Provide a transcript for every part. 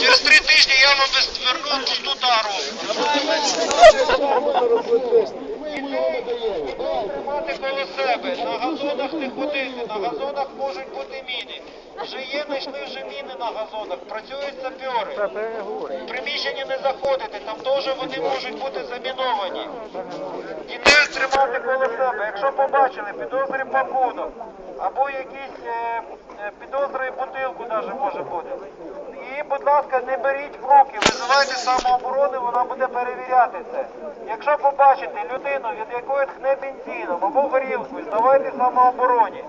Через три тижні я вам верну пусту тару. Тримати коло себе, на газонах не ходити, на газонах можуть бути міни. Вже є, знайшли вже міни на газонах, працюють сапери. В приміщення не заходити, там теж вони можуть бути заміновані. Дітей тримати коло себе. Якщо побачили підозрі пакунок або якісь е, е, підозри бутилку навіть може бути. І, будь ласка, не беріть в руки, визивайте самооборони, вона буде перевіряти це. Якщо побачите людину, від якої тхне бензином або горілкою, здавайте самообороні.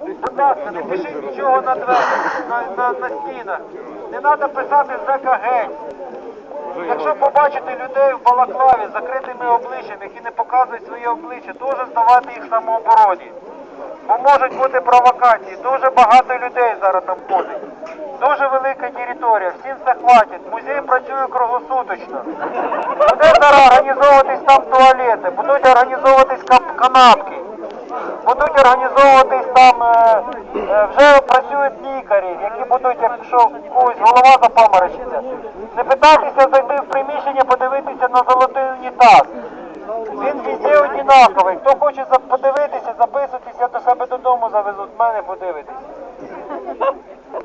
Будь ласка, не пишіть нічого на дверях, на, на, на стінах. Не треба писати ЗКГ. Якщо побачите людей в балаклаві з закритими обличчями, які не показують своє обличчя, теж здавати їх самообороні. Бо можуть бути провокації. Дуже багато людей зараз там ходить. Дуже велика територія, всім хватить. Музей працює круглосуточно. Буде зараз організовуватись там туалети, будуть організовуватись канапки, будуть організовуватись там, е, е, вже працюють лікарі, які будуть, якщо когось голова запаморочиться. Не питайтеся зайти в приміщення, подивитися на золотий унітаз. Він везде однаковий. Хто хоче подивитися, записуйтесь, я до себе мене подивитись.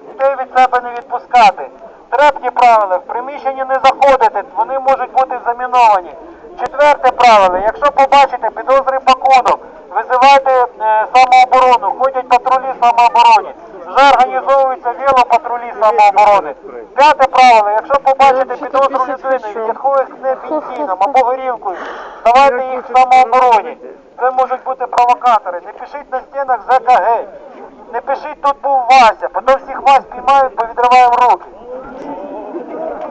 Дітей від себе не відпускати. Трепні правила, в приміщення не заходити, вони можуть бути заміновані. Четверте правило, якщо побачите підозри пакунок, визивайте е, самооборону, ходять патрулі самооборони. Вже організовуються велопатрулі самооборони. П'яте правило, якщо побачите підозру людини, від якої хне бензином або горілкою, давайте їх в самообороні. Це можуть бути провокатори. Не пишіть на стінах ЗКГ. Не пишіть тут був Вася, потім всіх вас піймають, повідриваємо руки.